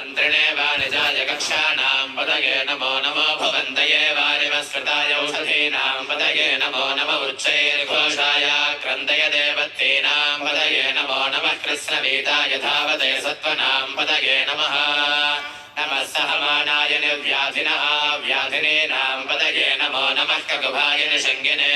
मन्त्रिणे वाणिजाय कक्षाणां पदये नमो नमो भवन्तये वारिवस्कृताय औषधीनां पदये नमो नम उच्चैर्घोषाय क्रन्दय देवत्तीनां पदये नमो नमः कृष्णवीताय धावते सत्त्वनां पदये नमः नमः सहमानाय निर्व्याधिनः व्याधिनीनां पदये नमो नमः ककुभाय निषङ्गिने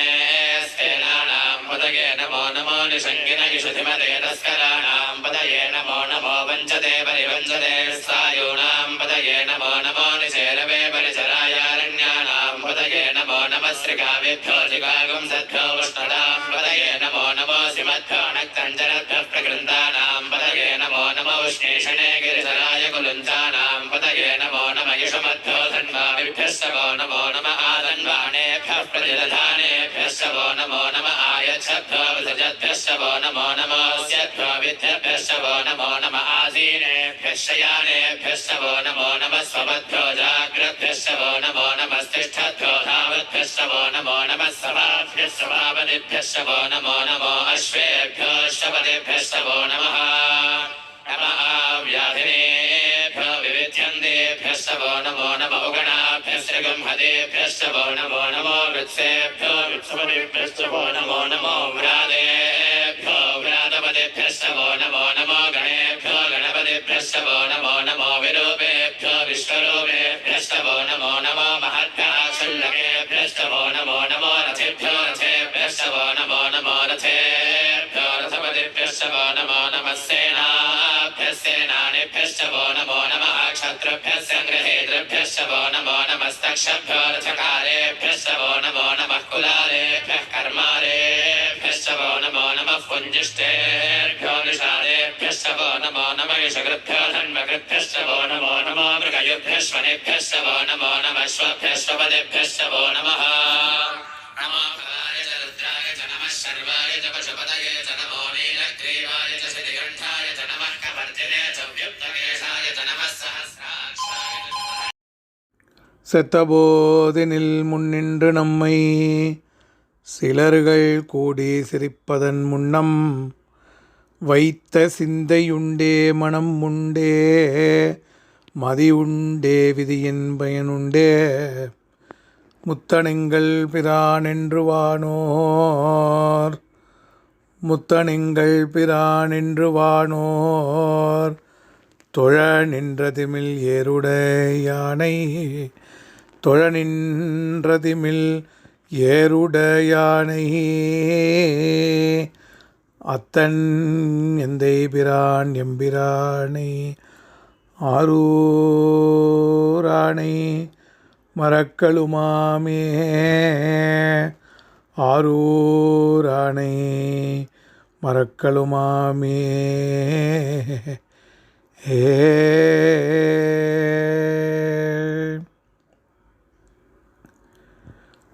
स्तेनानां पदये नमो नमो निषङ्गिन इषुधिमते तस्कराणां पदये नमो नमो वञ्चते परिवञ्चते सायूणां पदये नमो नमो निशेरवे परिचरायारण्यानां पदये नमो नमः श्रीकाव्यभ्यो जिगागुं सद्भ्यो उष्णदां पदये नमो नमो सिमद्भ्यो नक्तञ्जनभ्यः प्रकृन्तानां पदये नमो नमो उष्णेषणे गिरिधराय कुलुञ्चानां पदये नमो नम यशमद्भ्यो धन्वाभिभ्यश्च वो नमो नम आदन्वाणेभ्यः प्रतिदधानेभ्यश्च वो नमो नम आयच्छद्भ्यो विसजद्भ्यश्च वो नमो नमोऽस्यद्भ्यो विद्यभ्यश्च वो नमो नम आसीनेभ्यश्च यानेभ्यश्च वो नमो नमः स्वमद्भ्यो जाग्रद्भ्यश्च वो नमो नमस्तिष्ठद्भ्यो धावद्भ्यश्च वो नमो नमः सभाभ्यश्च भावनिभ्यश्च वो नमो नमो अश्वेभ्यो शपदेभ्यश्च वो नमः नमः व्याधिनेभ्यो विविध्यन्तेभ्यश्च वो नमो नमो गणाभ्यश्च गंहदेभ्यश्च वो नमो नमो वृत्सेभ्यो वित्सपदेभ्यश्च वो नमो नमो व्रादेभ्यो व्रातपदेभ्यश्च वो नमो नमो गणेभ्यो गणपतिभ्यश्च वो सेनानिभ्यश्च वो नमो नमः क्षत्रुभ्यश्च गृहेतृभ्यश्च वो नमो नमस्तक्षभ्यो रथकारेभ्यश्च वो नमो नमः कुलालेभ्यः कर्मारेभ्यश्च वो नमो नमः पुञ्जिष्टेभ्यो निषादेभ्यश्च वो नमो नमः यशकृभ्यो धन्वकृभ्यश्च वो नमो नमो मृगयुभ्यश्वनेभ्यश्च वो नमो नमः रुद्राय च नमः शर्वाय च पशुपतये च नमो नीलग्रीवाय च श्रीकण्ठाय च नमः कवर्तिने च व्युक्तकेशाय च नमः सहस्राक्षाय च नमः செத்தபோதினில் முன்னின்று நம்மை சிலர்கள் கூடி சிரிப்பதன் முன்னம் வைத்த சிந்தையுண்டே மனம் உண்டே மதி உண்டே விதியின் பயனுண்டே முத்தணிங்கள் பிரானென்று வானோர் முத்தணிங்கள் தொழ நின்ற தொழ நின்றதிமில் ஏருடையானை தொழ நின்றதிமில் ஏருடையானை அத்தன் எந்தை பிரான் எம்பிரானை. ஆரூரானை. மரக்களுமாமே ஆரூரானை மரக்களுமாமே ஏ.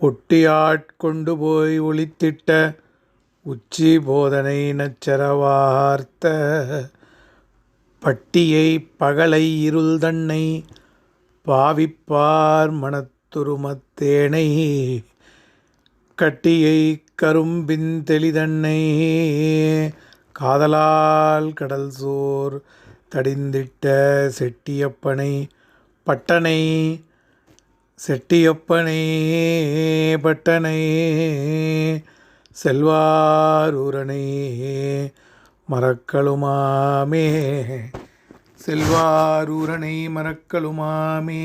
ஒட்டியாட்கொண்டு போய் ஒளித்திட்ட உச்சி போதனை நச்சரவார்த்த பட்டியை பகலை இருள் தன்னை பாவிப்பார் மனத்துருமத்தேனை. கட்டியை கரும்பின் தெளிதன்னை. காதலால் கடல் சோர் தடிந்திட்ட செட்டியப்பனை. பட்டனை செட்டியப்பனை பட்டனை. செல்வாரூரனை மறக்கலுமாமே. செல்வாரூரனை மறக்கலுமாமே.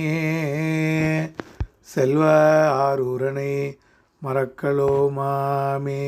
செல்வ ஆரூரனை மறக்கலோமாமே.